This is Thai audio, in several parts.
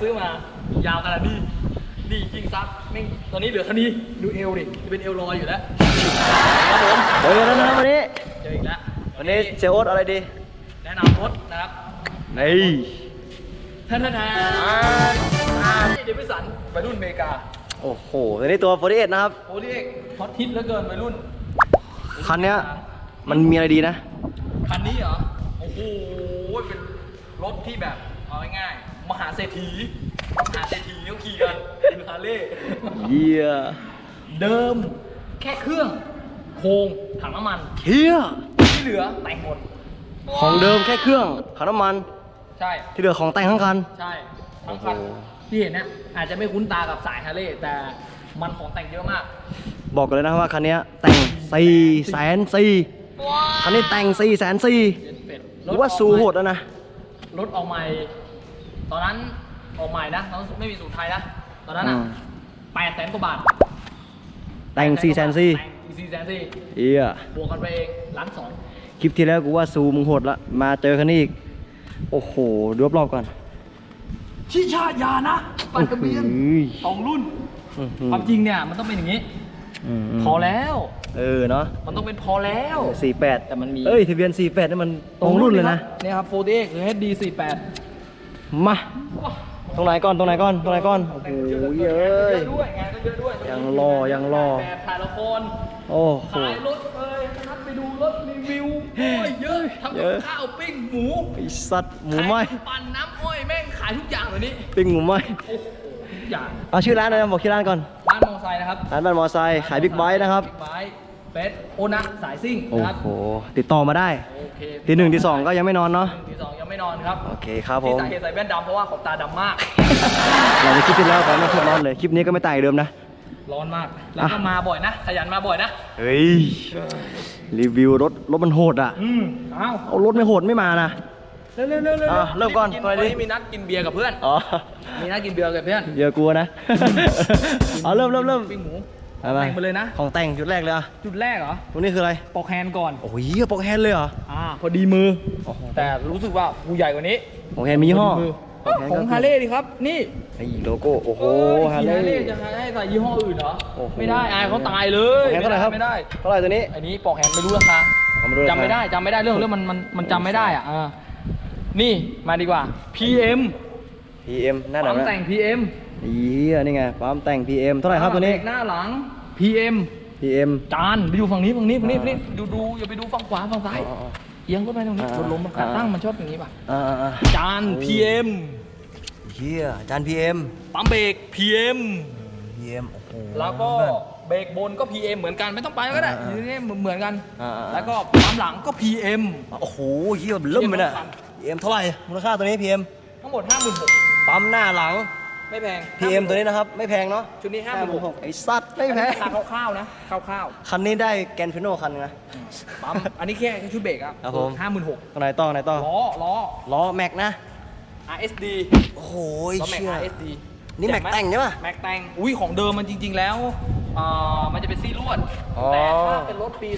ซื้อมายาวขนาดนี้นี่จริงซับแม่งตอนนี้เหลือเท่านี้ดูเอวดิเป็นเอวลอยอยู่แล้วครับผมเจอกันแล้วนะครับวันนี้เจออีกแล้ววันนี้เซลโอ๊ตอะไรดี แนะนำรถนะครับนี่ท่านท่านท่านนี่เดวิสันวัยรุ่นอเมริกาโอ้โหตัวนี้ตัว48นะครับโอ้เรียกฮอตฮิตเหลือเกินวัยรุ่น คันเนี้ยมันมีอะไรดีนะ คันนี้เหรอ โอ้โห เป็นรถที่แบบ เอาง่ายๆ มหาเศรษฐีมหาเศรษฐีเขาขี่กันคือฮาร์เลย์เยี่ยเดิมแค่เครื่องโครงถังน้ำมันเฮียที่เหลือแต่งหมดของเดิมแค่เครื่องขันน้ำมัน ใช่ ที่เหลือของแต่งทั้งคัน ใช่ทั้งคันโอ้โห ที่เห็นเนี่ยอาจจะไม่คุ้นตากับสายฮาร์เลย์แต่มันของแต่งเยอะมาก บอกกันเลยนะว่าคันเนี้ยแต่ง4แสนสี่คันนี้แต่ง4แสนสี่เป็นเป็ดหรือว่าสูโหดแล้วนะ รถออกใหม่ ตอนนั้นออกใหม่นะตอนนั้นไม่มีสูตรไทยนะ ตอนนั้นอะอืมแปดแสนกว่าบาทแต่ง4แสนสี่แต่งสี่แสนสี่เฮียบวกกันไปเองล้านสองคลิปที่แล้วกูว่าซูมึงโหดละ มาเจอคันนี้อีก โอ้โหดูรอบๆก่อนชิชาญานะปันกระเบียนอื้อสองรุ่น หืออื้อความจริงเนี่ยมันต้องเป็นอย่างนี้ หืมพอแล้ว เออเนาะมันต้องเป็นพอแล้วสี่แปดแต่มันมี เอ้ยทะเบียนสี่แปดนี่มันตรงรุ่นเลยนะ เนี่ยครับโฟร์ดีหรือ HD 48 มา ตรงไหนก่อน ตรงไหนก่อน ตรงไหนก่อน โอ้โหเยเยอะอะด้วยงานก็เยอะด้วยยังรอ ยังรอ แบบถ่ายละคร โอ้โห ขายรถเลยนะครับไปดูรถรีวิวโอ้ยเยอะทำเยกับอะ ข้าวปิ้งหมูไอสัตว์หมูไหมขายปั่นน้ำอ้อยแม่งขายทุกอย่างเลยนี่ปิ้งหมูไหมโอ้โหทุกอย่างเอาชื่อร้านหน่อยนะบอกชื่อร้านก่อนบ้านมอไซค์นะครับร้านบ้านมอไซค์ขายบิ๊กไบค์นะครับ บิ๊กไบค์ เฟสโอนะสายซิ่งโอ้นะครับโห ติดต่อมาได้โอเคทีหนึ่งทีสองก็ยังไม่นอนเนาะทีสองยังไม่นอนครับโอเคครับผที่ม สาเหตุใส่แว่นดำเพราะว่าขนตาดำมาก เราในคลิปที่แล้วไปไม่โคตรร้อนเลย คลิปนี้ก็ไม่ต่างเดิมนะ ร้อนมาก แล้วก็มาบ่อยนะ ขยันมาบ่อยนะ เฮ้ย รีวิวรถรถมันโหดอะ อืมเอ้าเอารถไม่โหดไม่มานะ เร็วเร็วเร็วเร็วอะเริ่มก่อนวัตอนนี้นี้มีนัดกินเบียร์กับเพื่อน อ๋อ มีนัดกินเบียร์กับเพื่อน เดี๋ยวกลัวนะ เอาเริ่มเริ่มเริ่มปิ้งหมู ไปไปแต่งไปเลยนะ ของแต่งจุดแรกเลยอะจุดแรกเหรอตรงนี้คืออะไรปอกแฮนด์ก่อน โอ้ยปอกแฮนด์เลยเหรออ่าพอดีมือโอ้โหแต่รู้สึกว่ากูใหญ่กว่านี้ปอกแฮนด์มียี่ห้อพดีมืปอกแฮนด์ขอก็งคืฮาร์เลย์ดิครับ นี่ไอ้โลโก้ โอ้โหฮาฮาร์ร์เลเลย์ย์จะให้ใส่ยี่ห้ออื่นเหรอโอ้โหไม่ได้อายเขาตายเลยปอกแฮนด์เท่าไหร่ครับไม่ได้เท่าไหร่ตัวนี้ อันนี้ปอกแฮนด์ไม่รู้ราคาเอามาดูราคาจำไม่ได้จำไม่ได้เรื่องเรื่องมันมันมันจำไม่ได้อะอ่านี่มาดีกว่า PM PM หน้าหนัปั๊งมนะแต่ง PM เยี่ยนี่ไงปั๊มแต่ง PM เท่าไหร่ครับตัวนี้ เบกหน้าหลัง PM PM จานไปดูฝั่งนี้ฝั่งนี้ฝั่งนี้อ่าฝั่งนี้ดูดูอย่าไปดูฝั่งขวาฝั่งซ้ายอ๋ออ๋อเอียงก็ไปตรงนี้อ่ารถล้มมันอ่า ตั้งมันชอบอย่างนี้ป่ะอ่าอ่าอ่าจานโอ้ PM เยี่ยจาน PM ปั๊มเบรก PM PM โอ้โห แล้วก็เบรกบนก็ PM เหมือนกันไม่ต้องไปก็ได้อ่าอยู่นี่เหมือนกัน อ่าอ่า แล้วก็ปั๊มหลังก็ PM โอ้โหเยี่ยเริ่มเลยน่ะ PM เท่าไหร่มูลค่าตัวนี้ PM ทั้งหมด 56,000ปั๊มหน้าหลัง ไม่แพง PM ตัวนี้นะครับ ไม่แพงเนาะชุดนี้56,000ไอ้สัตว์ไม่แพง ราคาคร่าวๆนะคร่าวคันนี้ได้แกนฟิโนคันนึงนะๆปั๊มอันนี้แค่แค่ชุดเบรกอะครับผม ห้าหมื่นหกตัวไหนต่อไหนต่อล้อล้อ ล้อแม็กนะ RSD โอ้โหล้อแม็ก เชื่อ RSD นี่แม็กแต่งใช่ปะแม็กแต่งอุ้ยของเดิมมันจริง ๆ แล้วอ่ามันจะเป็นซี่ลวด อ๋อ แต่ถ้าเป็นรถปี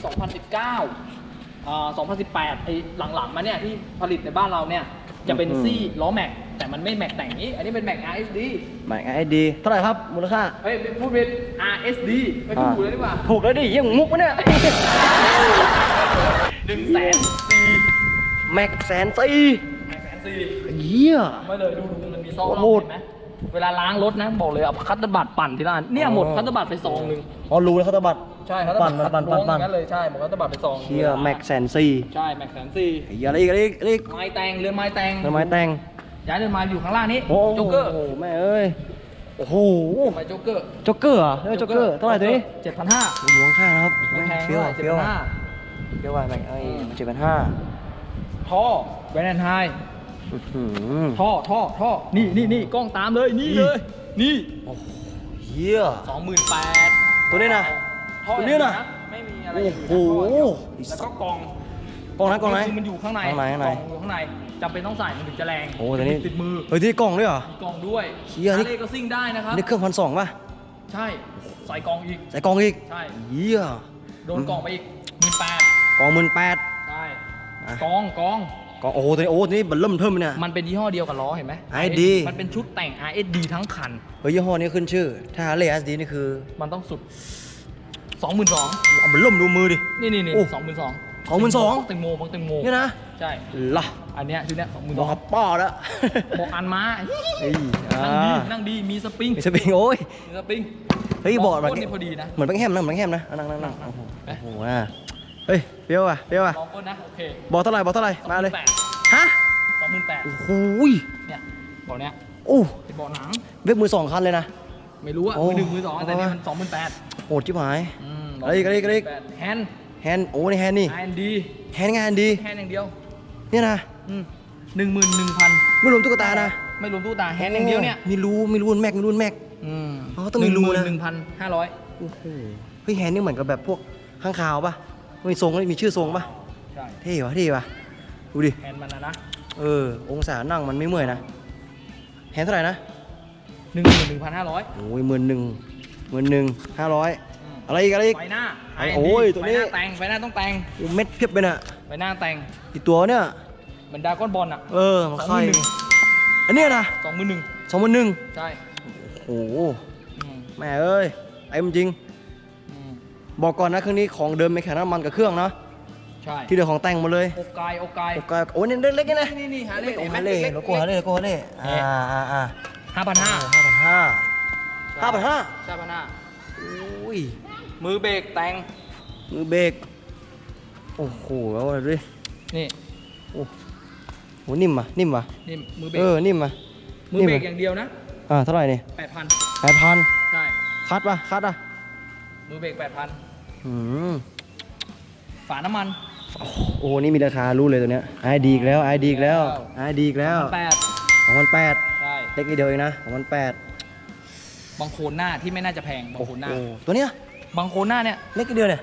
2019อ่า2018ไอ้หลังๆมาเนี่ยที่ผลิตในบ้านเราเนี่ย จะเป็นซี่ล้อแม็ก แต่มันไม่แม็กแต่งนี้ อันนี้เป็นแม็ก RSD แม็กไอดี เท่าไหร่ครับ มูลค่า เฮ้ยพูดเป็น RSD ไม่พูดถูกเลยดีกว่าถูกแล้วดิเยี่ยงมุกวะเนี่ย หนึ่งแสนสี่แม็กแสนสี่หนึ่งแสนสี่เยี่ย ไม่เลยดูดูมันมีซองโคเราตรเห็นไหมเวลาล้างรถนะ บอกเลยเอาคัตเตอร์บัตปั่นที่ร้านเนี่ยหมดคัตเตอร์บัตไปซองหนึ่งอ๋อรู้แล้วเขาตะบัดใช่คัตเตอร์ปั่บันตปั่นปั่นปั่นงั้นเลยใช่หมดคัตเตอร์บัตไปซองเชี่ยแม็กแสนสี่ใช่แม็กแสนสี่เฮียอะไรอีกอะไรอีกอะไรอีกไม้แตงเรือนไม้แตงทำไมแต่ง ย้ายเรือนไม้อยู่ข้างล่างนี้โอ้โจ๊กเกอร์โหแม่เอ้ยโอ้โหไม้โจ๊กเกอร์จ็อกเกอร์เหรอเรียกว่าจ็อกเกอร์เท่าไหร่ตัวนี้เจ็ดพันห้าอยู่ข้างๆนะครับไม่แพงเฟี้ยวเจ็ดเฟี้ยวพันห้าเฟี้ยวว่ะแม็กเอ้ยเจ็ดพันห้าท่อแบรนด์ไฮอื้อหือท่อท่อท่อนี่นี่นี่กล้องตามเลยนี่เลย นี่เฮียสองหมื่นแปดตัวนี้นะท่อตัวนี้นะไม่มีอะไรโอ้โหแล้วก็กล่องกล้องไหนกล้องไหนคือมันอยู่ข้างในข้างในข้างในกล่องอยู่ข้างใน จำเป็นต้องใส่มันถึงจะแรงโอ้แต่นี่ ติดมือเฮ้ยที่กล่องด้วยเหรอ มีกล่องด้วยเชี่ยนี่ ฮาร์เลย์ก็ซิ่งได้นะครับ นี่เครื่องพันสองป่ะใช่ ใส่กล่องอีก ใส่กล่องอีกใช่เฮียโดนกล่องไปอีกหมื่นแปดกล่องหมื่นแปด ใช่อะกองกองก็โอ้โหตัวนี้โอ้ตัวนี้บันเริ่มเทิมเลยเนี่ย มันเป็นยี่ห้อเดียวกับล้อเห็นไหม RSD มันเป็นชุดแต่ง RSD ทั้งคัน เฮ้ยยี่ห้อนี้ขึ้นชื่อ ถ้าฮาร์เลย์ SD นี่คือมันต้องสุด 22,000เอาบันเริ่มดูมือดิ นี่นี่นี่โอ้สองหมื่นสอง 22,000 แตงโมบางแตงโมเนี่ยนะ ใช่ล่ะอันเนี้ยชุดเนี้ยสองหมื่นบสออกงครับป้อแล้วบอกอันมาเฮ้ยอ่านั่งดีนั่งดีมีสปริงมีสปริงโอ้ย มีสปริงเฮ้ยบอกลมัอนงก้นนี่พอดีนะ เหมือนแบงค์แฮมนะเหมือนแบงค์แฮมนะอะนั่งนั่งนั่งนั่งโอ้โหเอ๊ะโอ้โหอะเฮ้ยเปรี้ยวอะเปรี้ยวอะลองก้นนะโอเคบอกเท่าไหร่บอกเท่าไหร่มาเลยแปดฮะสองหมื่นแปดโอ้โหเนี่ยบอกเนี้ยโอ้เป็นเบาะหนัง เว็บมือสองคันเลยนะ ไม่รู้อะโอ้มือหนึ่งมือสองแต่เอาเนี่ยมามันสองหมื่นแปดโหดชิบหายอืมอะไรอีกอะไรอีกอะไรอีก แฮนด์แฮนด์โอ้นี่แฮนด์นี่แฮนด์ดีแฮนด์งานดี แฮนด์อย่างเดียว เนี่ยนะหนึ่งหมื่นหนึ่งพันไม่รวมตุ๊กตานะ ไม่รวมตู้ตาแฮนด์อย่างเดียวเนี่ยมีรูมีรูนแม็กมีรูนแม็กอืมอ๋อต้องมีรูนะหนึ่งพันห้าร้อยโอ้โหเฮ้ยแฮนด์นี่เหมือนกับแบบพวกข้างคาวปะมีทรงมีชื่อทรงปะใช่เท่วะเท่วะดูดิแฮนด์มันนะนะเออ องศานั่งมันไม่เมื่อยนะแฮนด์เท่าไหร่นะหนึ่งหมื่นหนึ่งพันห้าร้อยโอ้ยหมื่นหนึ่งหมื่นหนึ่งห้าร้อย อะไรอีกอะไรอีก ไฟหน้าไอ้ IND โอ้ยตัวนี้ ไฟหน้าแต่งไฟหน้าต้องแต่งโอ้เม็ดเพียบไปน่ะไฟหน้าแต่งอีกตัวเนี่ย เหมือนดราก้อนบอลอะ เออมันใคร21,000อันเนี้ยนะสองหมื่นหนึ่งสองพันหนึ่งใช่โอ้โหอืมแม่เอ้ยไอ้มันจริง อืมบอกก่อนนะเครื่องนี้ของเดิมไม่แค่น้ำมันกับเครื่องเนาะใช่ที่เหลือของแต่งหมดเลยโอกายโอกายโอ้กายโอ้ยนี่เล็กๆนี่นะนี่นี่หาเลขโอ้เห็นไหมฮาเล่โลโก้ฮาเล่โลโก้ฮาเล่อ่าอ่าอ่าห้าพันห้าห้าพันห้าห้าพันห้าใช่พันห้าโอ้ย มือเบรกแต่ง มือเบรก โอ้โหแล้วดูดินี่โอ้โหนิ่มอะนิ่มอะนี่มือเบรเอกอนิ่มอะมือเบรกอย่างเดียวนะอ่า เท่าไหร่นี่แปดพันแปดพันใช่ คัดป่ะ คัดอะ มือเบรกแปดพันอืมฝาน้ำมันโอ้โห นี่มีราคารู้เลยตัวเนี้ยไอดีอีกแล้วไอดีอีกแล้วไอดีอีกแล้วแปดสองพันแปดใช่ เล็กนิดเดียวเองนะสองพันแปดบางโคนหน้าที่ไม่น่าจะแพงบางโคนหน้า ตัวเนี้ย บางโคนหน้าเนี่ยเล็กนิดเดียวเนี่ย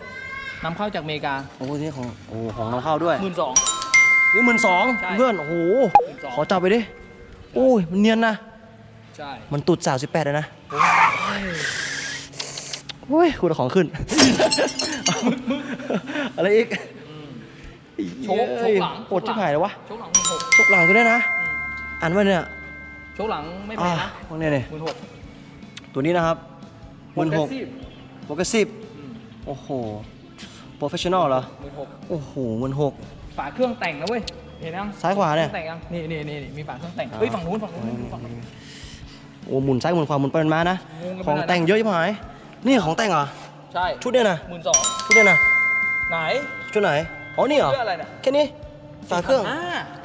นำเข้าจากอเมริกาโอ้โหนี่ของโอ้ของเราเข้าด้วยหมื่นสอง นี่หมื่นสองใช่เพื่อนโอ้โห12,000 ขอจับไปดิโอ้ยมันเนียนนะ ใช่มันตุดสาวสิบแปดเลยนะโอ้ยคุณเอาของขึ้น อะไรอีกโชกโชกหลังโหดชิบหายเลยวะโชกหลังหมื่นหกชกหลังตัวเนี้ยนะ อ่านว่าเนี่ยโชกหลังไม่แพอ่างนะพวกเนี้ยเนี่ยหมื่นหกตัวนี้นะครับหมื่นหกสิ บโปรเกรสซีฟโอ้โหโปรเฟชชั่นอลเหรอหมื่นหกโอ้โหหมื่นหกฝาเครื่องแต่งนะเว้ยเห็นยังซ้ายขวาเนี่ยครื่องแต่งยังนี่นี่นี่มีฝาเครื่องแต่งเฮ้ยฝั่งนู้นฝั่งนู้นฝั่งนู้นโอ้หมุนซ้ายหมุนขวาหมุนไปหมุนมานะงงกันไปของหน่อยนะแต่งเยอะชิบหายนี่ของแต่งเหรอใช่ชุดเนี่ยนะหมื่นสองชุดเนี่ยนะไหนชุดไหนอ๋อนี่เหรอเพื่ออะไรเนี่ยแค่นี้ฝาเครื่องอ่า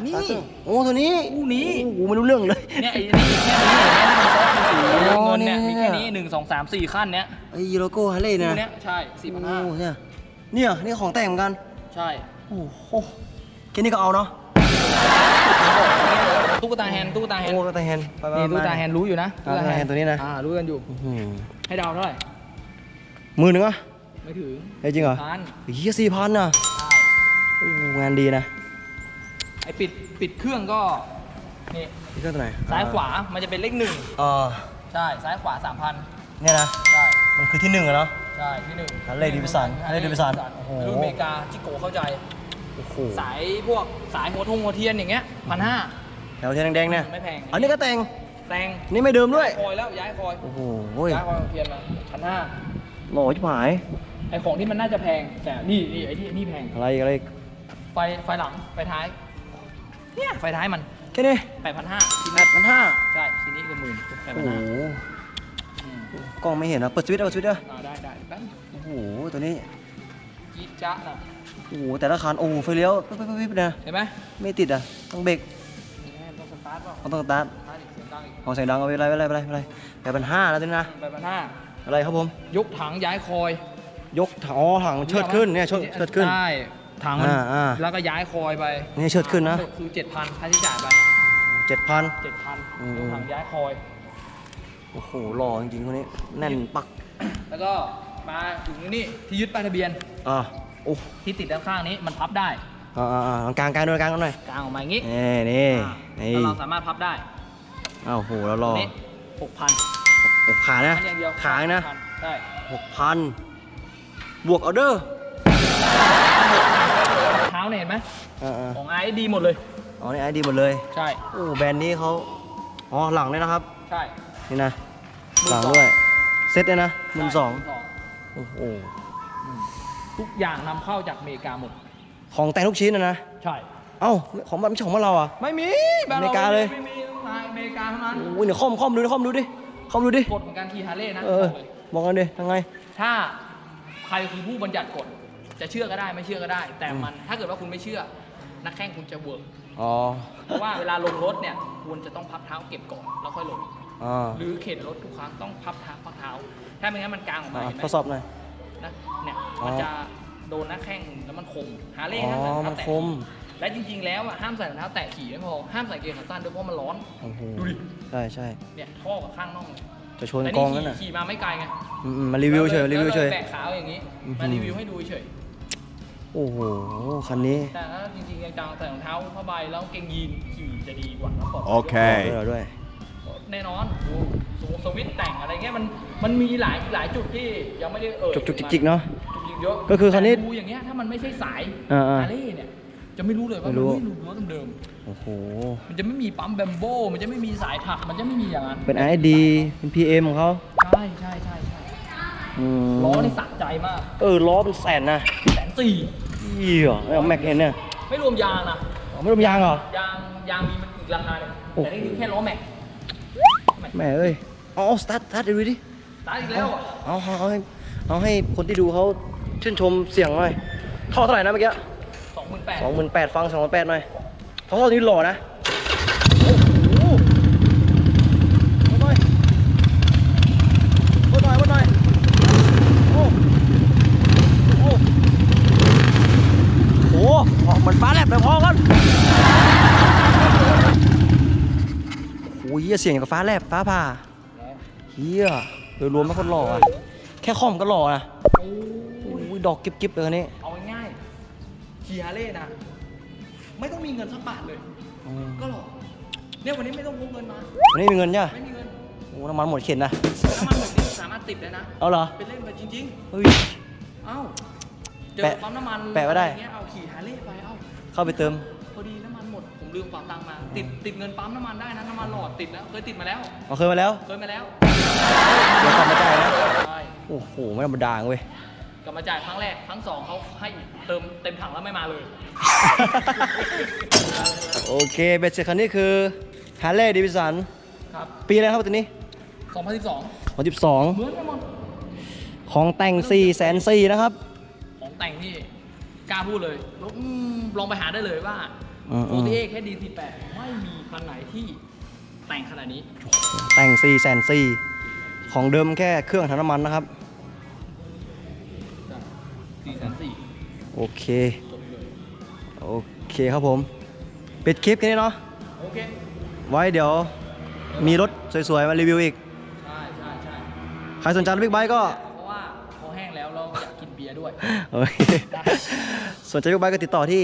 นี่ฝาเครื่องโอ้ตัวนี้คู่นี้โอ้โหไม่รู้เรื่องเลยเนี่ยไอ้นี่แค่นี้เห็นไหมมันซอส เป็นสีอ๋อเงินเนี่ยนี่มีแค่นี้หนึ่งสองสามสี่ขั้นเนี้ยไอ้โลโก้ฮาร์เลย์คู่นะเนี้ยใช่สี่พันห้าโอ้เนี่ยเนี่ยนี่ของแต่งเหมือนกัน ใช่โอ้โหแค่นี้ก็เอาเนาะตุ๊กตาแฮนด์ตุ๊กตาแฮนโอ้ด์ตัวตาแฮนด์ไปไปนี่ไปตุ๊กตาแฮนด์รู้อยู่นะอ่าตุ๊กตาแฮนด์ตัวนี้นะอ่ารู้กันอยู่อื้อหือให้เดาวเท่าไหร่มือหนึ่งอะไม่ถึงเฮ้ยจริงเหรอพันเฮียสี่พันอะใช่โอ้โหงานดีนะไอปิดปิดเครื่องก็ นี่นี่ก็ตัวไหนซ้ายขวา มันจะเป็นเลขหนึ่งอ๋อใช่ ซ้ายขวาสามพันเนี่ยนะ ใช่ มันคือที่หนึ่งอะเนาะ ใช่ที่หนึ่งฮันเลย์ Davidson ฮันเลย์ Davidson โอ้โห รุ่นอเมริกาจิโกเข้าใจ โอ้โหสายพวกสายหัวทงหัวเทียนอย่างเงี้ยพันห้า แถวเทียนแดงๆเนี่ยไม่แพง อันนี้ก็แต่ง แต่งนี่ไม่เดิมด้วย คอยแล้วย้ายคอย โอ้โหย้ายคอยหัวเทียนมาพันห้าหล่อชิบหาย ไอของที่มันน่าจะแพง แต่นี่นี่ไอที่นี่แพง อะไรอีกอะไรอีกไฟไฟหลังไฟท้าย เนี่ยไฟท้ายมันแค่นี้แปดพันห้าแปดพันห้าใช่ทีนี้คือหมื่นแปดพัโอ้นโหห้ากล้องไม่เห็นนะเปิดสวิตช์เอาเปิดสวิตช์เอาอ่าได้ได้แป๊บโอ้โหตัวนี้จี๊ดจ๊ะน่ะโอ้โหแต่ละคันโอ้โหไฟเลี้ยวปิ๊บปิ๊บปิ๊บนะเห็นไหมไม่ติดอะต้องเบรกนี่ไงต้องสตาร์ทเปล่าเขาต้องสตาร์ทสตาร์ทอีกเสียงดังอีกของเสียงดังเอาไปอะไรไปอะไรไปอะไรไปอะไรแปดพันห้าแล้วตัวนี้นะแปดพันห้าอะไรครับผม ยกถังย้ายคอยยกถังอ๋อถังมันเชิดขึ้นเนี่ยเชิดเชิดขึ้น ใช่ ถังมันอ่าอ่า แล้วก็ย้ายคอยไปนี่เชิดขึ้นนะทั้งหมดคือเจ็ดพันค่าใช้จ่ายไปเจ็ดพันเจ็ดพันอืมยกถังย้ายคอย โอ้โหหล่อจริงๆคนนี้ แน่นปักแล้วก็มาถึงนี่ที่ยึดป้ายทะเบียนอ่าโอ้ที่ติดด้านข้างนี้มันพับได้ อ่าอ่าอ่ากลางกลางด้วยกลางหน่อยกางออกมาอย่างนี้นี่นี่อ่านี่แล้วเราสามารถพับได้อ้าวโหแล้วรอนี่หกพันหกขานะ อันอย่างเดียวขานะใช่หกพันบวกเอาเด้อเท้าเนี่ยเห็นไหมอ่าอ่าของไอดีหมดเลย อ๋อนี่ไอดีหมดเลยใช่ โอ้แบรนด์นี้เขาอ๋อหลังเลยนะครับ ใช่นี่นะมือหลังสองด้วย เซ็ตเลยนะหมื่นสองใช่โอ้โหทุกอย่างนำเข้าจากอเมริกาหมด ของแต่งทุกชิ้นนะนะ ใช่ เอ้า ของแบบไม่ใช่ของบ้านเราอะ ไม่มีแบบอเมริกาเลย ไม่มีมาอเมริกาเท่านั้น โอ้ยเดี๋ยวคอมคอมดูดิคอมดูดิคอมดูดิ กฎของการขี่ฮาร์เลย์นะเออ บอกเลยบอกกันดิทำไง ถ้าใครคือผู้บัญญัติกฎ จะเชื่อก็ได้ไม่เชื่อก็ได้ แต่อืมมันถ้าเกิดว่าคุณไม่เชื่อ นักแข่งคุณจะเวิร์กอ๋อเพราะว่าเวลาลงรถเนี่ยคุณจะต้องพับเท้าเก็บก่อนแล้วค่อยลงอ่าหรือเข็นรถทุกครั้งต้องพับเท้าพับเท้า ถ้าไม่งั้นมันกางออกมาอ่าเห็นไหมทดสอบหน่อย นะเนี่ยอ๋อมันจะโดนหน้าแข้งแล้วมันคมฮาร์เลย์อ๋อห้ามใส่รองมันเท้าแตะคม และจริง ๆ แล้วอะห้ามใส่รองเท้าแตะขี่ไม่พอห้ามใส่เกงขาสั้นด้วยเพราะมันร้อน โอ้โห ดูดิ ใช่ใช่ เนี่ยท่อกับข้างน่องเลยจะชนแต่กนี่องนั่ขี่นน่ะขี่มาไม่ไกลไง อืมอืมมารีวิวเฉยรีวิวเฉยแบกขาอย่างนี้ อื้อหือมารีวิวให้ดูเฉย โอ้โห คันนี้แต่ถ้าจริงๆจังๆใส่รองเท้าผ้าใบแล้วกางเกงยีนขี่จะดีกว่าแล้วปลอดภัยบอก Okay. ด้วยเราด้วย แน่นอนดูสวสวิตช์แต่งอะไรเงี้ยมันมันมีหลายหลายจุดที่ยังไม่ได้เอ่ยจุกจุกจิกจิกเนาะ จุกจิกเยอะก็คือคันนี้แต่ดูอย่างเงี้ยถ้ามันไม่ใช่สายอ่าๆฮาร์เลย์เนี่ยจะไม่รู้เลยว่าไม่มันรู้ ไม่รู้รถเดิมโอ้โห ๆมันจะไม่มีปั๊มแบมโบมันจะไม่มีสายถักมันจะไม่มีอย่างนั้นเป็น ID เป็น PM ของเขา ใช่ใช่ใช่ใช่อืม ล้อนี่สะใจมากเออล้อเป็นแสนนะแสนสี่เยี่ยเอาแม็กเห็นเนี่ยไม่รวมยางนะอ๋อไม่รวมยางเหรอ ยางยางมีมันอีกราคาหนึ่งโอ้โหแต่นี่คือแค่ล้อแม็กแม่เอ้ยเอาสตาร์ทสตาร์ทดูดิตายอีกแล้วอะเอาเอาเอาให้เอาให้คนที่ดูเขาชื่นชมเสียงหน่อยท่อเท่าไหร่นะเมื่อกี้สองหมื่นแปดสองหมื่นแปดฟังสองหมื่นแปดหน่อยท่อเท่านี้หล่อนะ เฮียเสียงอย่างกับฟ้าแลบฟ้าผ่าเฮียโดยรวมไม่คนหล่ออะแค่คอมก็หล่อนะโอ้โอ้ยดอกกิ๊บๆเลยคันนี้เอาง่ายๆขี่ฮาร์เลย์นะไม่ต้องมีเงินสักบาทเลยอืมก็หรอกเนี่ยวันนี้ไม่ต้องพกเงินมาวันนี้มีเงินใช่ไหมไม่มีเงินโอ้น้ำมันหมดเข็นนะน้ำมันหมดนี่สามารถติดได้นะเอาเหรอไปเล่นไปจริงเฮ้ยๆเอ้าเจอแปะปั๊มน้ำมันแปะไว้ได้อรเงี้ยเอาขี่ฮาร์เลย์ไปเอ้าเข้าไปเติมพอดีน้ำมันหมด ผมลืมเป๋าตังค์มา ติดติดเงินปั๊มน้ำมันได้นะน้ำมันหลอดติดแล้วเคยติดมาแล้ว เอาเคยมาแล้วเคยมาแล้วเดี๋ยวกลับมาจ่ายนะใช่โอ้โหไม่ธรรมดาเว้ยกลับมาจ่ายครั้งแรกครั้งสองเขาให้เติมเต็มถังแล้วไม่มาเลย โอเคเบสเสร็จคันนี้คือฮาร์เลย์ดิวิสันครับ ปีอะไรครับตัวนี้2012ของ12เหมือนกันหมดของแต่ง4แสนสี่นะครับ ของแต่งที่กล้าพูดเลยแล้วอืมลองไปหาได้เลยว่า อืมโอทีเอแค่ดีทีแปดไม่มีคันไหนที่แต่งขนาดนี้ แต่ง4แสนสี่ของเดิมแค่เครื่องถังน้ำมันนะครับ สี่แสนสี่โอเคจบเลยโอเคครับผม ปิดคลิปแค่นี้เนาะ โอเค ไว้เดี๋ยวมีรถสวยๆ มารีวิวอีก ใช่ใช่ใช่ใครสนใจรถบิ๊กไบค์ก็ เพราะว่าพอแห้งแล้วเราอยากกินเบียร์ด้วย โอเค สนใจบิ๊กไบค์ก็ติดต่อที่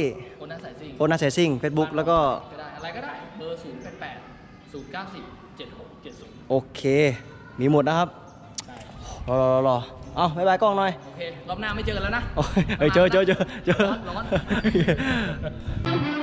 คนนั้นใส่ซิ่งโอนาเซซิ่งเฟซบุ๊กแล้วก็ก็ได้อะไรก็ได้เบอร์ศูนย์แปดแปดศูนย์เก้าสี่เจ็ดหกเจ็ดศูนย์โอเค มีหมดนะครับใช่รอรอรอรอเอ้าบ๊ายบายกล้องหน่อยโอเครอบหน้าไม่เจอกันแล้วนะโอ้ยเอ้ยเจอเจอเจอเจอ ร้อนร้อน